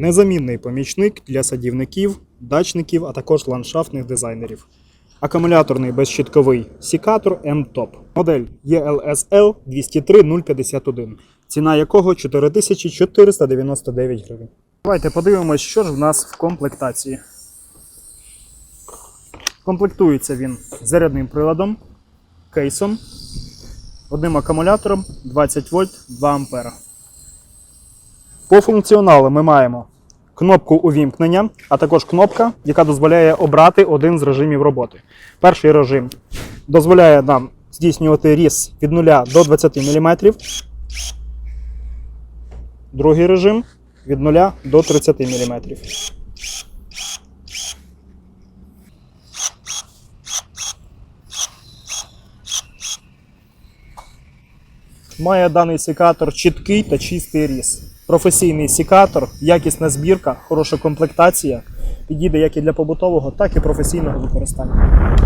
незамінний помічник для садівників, дачників, а також ландшафтних дизайнерів. Акумуляторний безщитковий сікатор M-Top. Модель ELSL 203051, ціна якого 4499 гривень. Давайте подивимось, що ж в нас в комплектації. Комплектується він зарядним приладом, кейсом, одним акумулятором 20 вольт 2 ампера. По функціоналу ми маємо кнопку увімкнення, а також кнопка, яка дозволяє обрати один з режимів роботи. Перший режим дозволяє нам здійснювати різ від 0 до 20 мм. Другий режим від 0 до 30 мм. Має даний секатор чіткий та чистий різ. Професійний секатор, якісна збірка, хороша комплектація. Підійде як і для побутового, так і професійного використання.